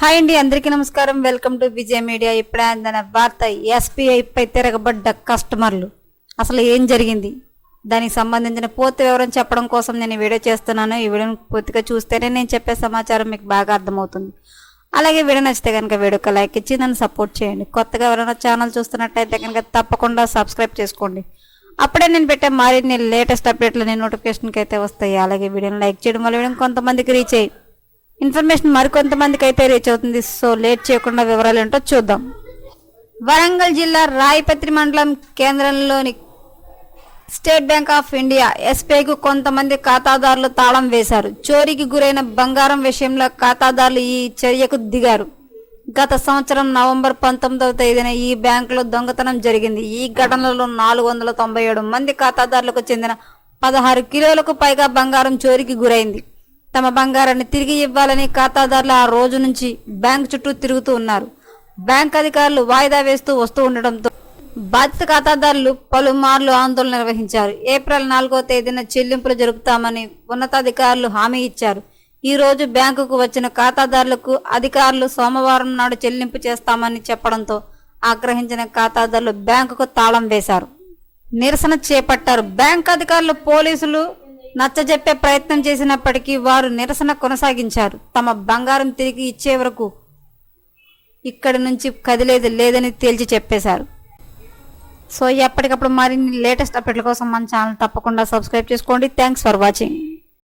Hi అండి అందరికీ నమస్కారం. Welcome to Vijaya media. ఇప్పుడే అందిన వార్త ఎస్బీఐ పై తిరగబడ్డ కస్టమర్లు. అసలు ఏం జరిగింది? దానికి సంబంధించిన పూర్తి వివరం చెప్పడం కోసం నేను వీడియో చేస్తున్నాను. ఈ వీడియోని పూర్తిగా చూస్తేనే నేను చెప్పే సమాచారం మీకు బాగా అర్థమవుతుంది. అలాగే వీడియో నచ్చితే కనుక వీడియోకి లైక్ ఇచ్చి నన్ను సపోర్ట్ చేయండి. కొత్తగా ఎవరైనా ఛానల్ చూస్తున్నట్టయితే కనుక తప్పకుండా సబ్స్క్రైబ్ చేసుకోండి. అప్పుడే నేను పెట్టే మరిన్ని లేటెస్ట్ అప్డేట్లు నేను నోటిఫికేషన్కి అయితే వస్తాయి. అలాగే వీడియోని లైక్ చేయడం వల్ల వీడియో కొంతమందికి రీచ్ అయ్యి ఇన్ఫర్మేషన్ మరికొంతమందికి అయితే రీచ్ అవుతుంది. సో లేట్ చేయకుండా వివరాలు ఏంటో చూద్దాం. వరంగల్ జిల్లా రాయపత్రి మండలం కేంద్రంలోని స్టేట్ బ్యాంక్ ఆఫ్ ఇండియా ఎస్బీఐకు కొంతమంది ఖాతాదారులు తాళం వేశారు. చోరీకి గురైన బంగారం విషయంలో ఖాతాదారులు ఈ చర్యకు దిగారు. గత సంవత్సరం నవంబర్ పంతొమ్మిదవ తేదీన ఈ బ్యాంకులో దొంగతనం జరిగింది. ఈ ఘటనలో నాలుగు వందల తొంభై ఏడు మంది ఖాతాదారులకు చెందిన పదహారు కిలోలకు పైగా బంగారం చోరీకి గురైంది. తమ బంగారాన్ని తిరిగి ఇవ్వాలని ఖాతాదారులు ఆ రోజు నుంచి బ్యాంక్ చుట్టూ తిరుగుతూ ఉన్నారు. బ్యాంక్ అధికారులు వాయిదా వేస్తూ వస్తూ ఉండటంతో బాధిత ఖాతాదారులు పలుమార్లు ఆందోళన నిర్వహించారు. ఏప్రిల్ నాలుగో తేదీన చెల్లింపులు జరుపుతామని ఉన్నతాధికారులు హామీ ఇచ్చారు. ఈ రోజు బ్యాంకుకు వచ్చిన ఖాతాదారులకు అధికారులు సోమవారం నాడు చెల్లింపు చేస్తామని చెప్పడంతో ఆగ్రహించిన ఖాతాదారులు బ్యాంకుకు తాళం వేశారు. నిరసన చేపట్టారు. బ్యాంక్ అధికారులు పోలీసులు నచ్చజెప్పే ప్రయత్నం చేసినప్పటికీ వారు నిరసన కొనసాగించారు. తమ బంగారం తిరిగి ఇచ్చే వరకు ఇక్కడి నుంచి కదిలేదు లేదని తేల్చి చెప్పేశారు. సో ఎప్పటికప్పుడు మరిన్ని లేటెస్ట్ అప్డేట్ల కోసం మన ఛానల్ తప్పకుండా సబ్స్క్రైబ్ చేసుకోండి. Thanks for watching